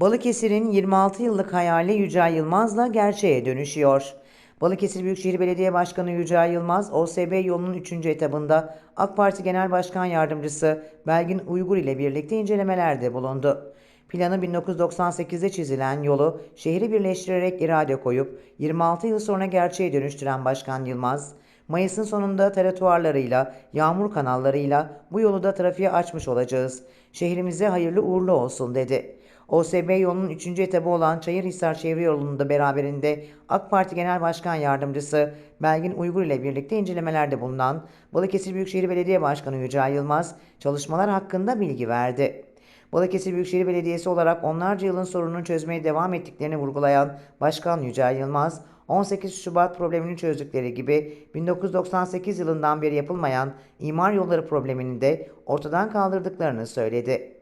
Balıkesir'in 26 yıllık hayali Yücel Yılmaz'la gerçeğe dönüşüyor. Balıkesir Büyükşehir Belediye Başkanı Yücel Yılmaz, OSB yolunun 3. etabında AK Parti Genel Başkan Yardımcısı Belgin Uygur ile birlikte incelemelerde bulundu. Planı 1998'de çizilen yolu şehri birleştirerek irade koyup 26 yıl sonra gerçeğe dönüştüren Başkan Yılmaz, Mayıs'ın sonunda teretuarlarıyla, yağmur kanallarıyla bu yolu da trafiğe açmış olacağız. Şehrimize hayırlı uğurlu olsun dedi. OSB yolunun 3. etabı olan Çayırhisar Çevre Yolu'nun da beraberinde AK Parti Genel Başkan Yardımcısı Belgin Uygur ile birlikte incelemelerde bulunan Balıkesir Büyükşehir Belediye Başkanı Yücel Yılmaz çalışmalar hakkında bilgi verdi. Balıkesir Büyükşehir Belediyesi olarak onlarca yılın sorununu çözmeye devam ettiklerini vurgulayan Başkan Yücel Yılmaz, 18 Şubat problemini çözdükleri gibi 1998 yılından beri yapılmayan imar yolları problemini de ortadan kaldırdıklarını söyledi.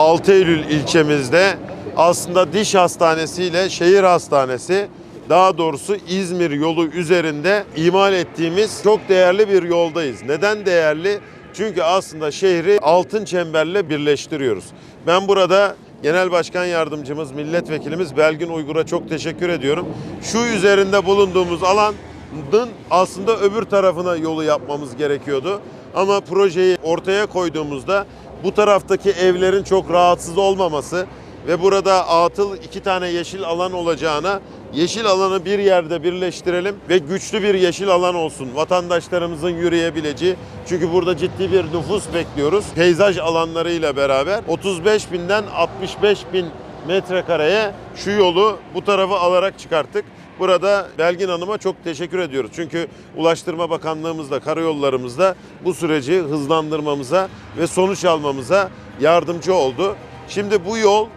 6 Eylül ilçemizde aslında diş hastanesi ile şehir hastanesi daha doğrusu İzmir yolu üzerinde imal ettiğimiz çok değerli bir yoldayız. Neden değerli? Çünkü aslında şehri altın çemberle birleştiriyoruz. Ben burada Genel Başkan Yardımcımız, Milletvekilimiz Belgin Uygur'a çok teşekkür ediyorum. Şu üzerinde bulunduğumuz alanın aslında öbür tarafına yolu yapmamız gerekiyordu. Ama projeyi ortaya koyduğumuzda bu taraftaki evlerin çok rahatsız olmaması ve burada atıl iki tane yeşil alan olacağına yeşil alanı bir yerde birleştirelim ve güçlü bir yeşil alan olsun. Vatandaşlarımızın yürüyebileceği. Çünkü burada ciddi bir nüfus bekliyoruz. Peyzaj alanlarıyla beraber 35 binden 65 bin metrekareye şu yolu bu tarafa alarak çıkarttık. Burada Belgin Hanım'a çok teşekkür ediyoruz. Çünkü Ulaştırma Bakanlığımızda, karayollarımızda bu süreci hızlandırmamıza ve sonuç almamıza yardımcı oldu. Şimdi bu yol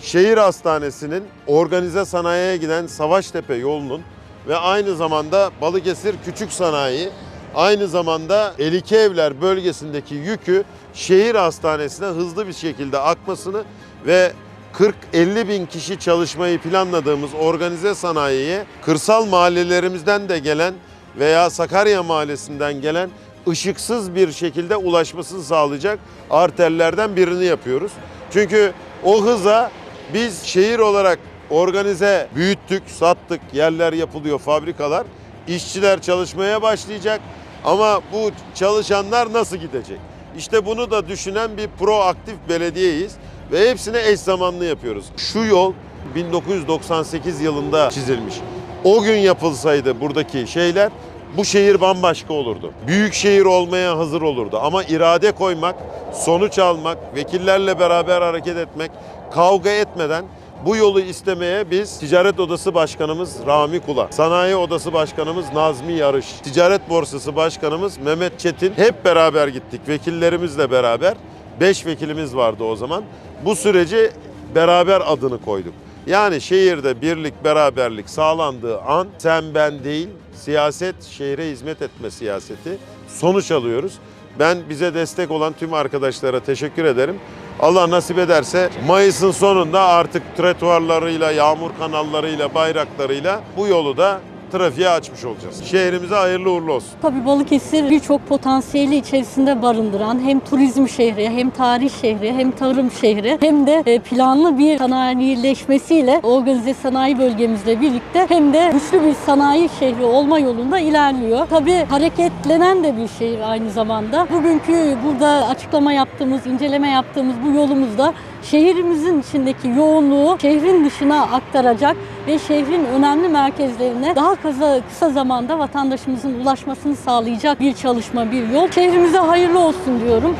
şehir hastanesinin organize sanayiye giden Savaştepe yolunun ve aynı zamanda Balıkesir Küçük Sanayi, aynı zamanda Elike Evler bölgesindeki yükü şehir hastanesine hızlı bir şekilde akmasını ve 40-50 bin kişi çalışmayı planladığımız organize sanayiye kırsal mahallelerimizden de gelen veya Sakarya Mahallesi'nden gelen ışıksız bir şekilde ulaşmasını sağlayacak arterlerden birini yapıyoruz. Çünkü o hıza biz şehir olarak organize büyüttük, sattık, yerler yapılıyor, fabrikalar. İşçiler çalışmaya başlayacak ama bu çalışanlar nasıl gidecek? İşte bunu da düşünen bir proaktif belediyeyiz ve hepsine eş zamanlı yapıyoruz. Şu yol 1998 yılında çizilmiş. O gün yapılsaydı buradaki şeyler bu şehir bambaşka olurdu. Büyük şehir olmaya hazır olurdu. Ama irade koymak, sonuç almak, vekillerle beraber hareket etmek, kavga etmeden bu yolu istemeye biz Ticaret Odası Başkanımız Rami Kula, Sanayi Odası Başkanımız Nazmi Yarış, Ticaret Borsası Başkanımız Mehmet Çetin hep beraber gittik. Vekillerimizle beraber. Beş vekilimiz vardı o zaman. Bu süreci beraber adını koyduk. Yani şehirde birlik, beraberlik sağlandığı an sen ben değil, siyaset şehre hizmet etme siyaseti sonuç alıyoruz. Ben bize destek olan tüm arkadaşlara teşekkür ederim. Allah nasip ederse Mayıs'ın sonunda artık trotuarlarıyla, yağmur kanallarıyla, bayraklarıyla bu yolu da trafiğe açmış olacağız. Şehrimize hayırlı uğurlu olsun. Tabii Balıkesir birçok potansiyeli içerisinde barındıran hem turizm şehri, hem tarih şehri, hem tarım şehri, hem de e, planlı bir sanayileşmesiyle organize sanayi bölgemizle birlikte hem de güçlü bir sanayi şehri olma yolunda ilerliyor. Tabii hareketlenen de bir şehir aynı zamanda. Bugünkü burada açıklama yaptığımız, inceleme yaptığımız bu yolumuzda şehrimizin içindeki yoğunluğu şehrin dışına aktaracak ve şehrin önemli merkezlerine daha kısa, kısa zamanda vatandaşımızın ulaşmasını sağlayacak bir çalışma, bir yol. Şehrimize hayırlı olsun diyorum.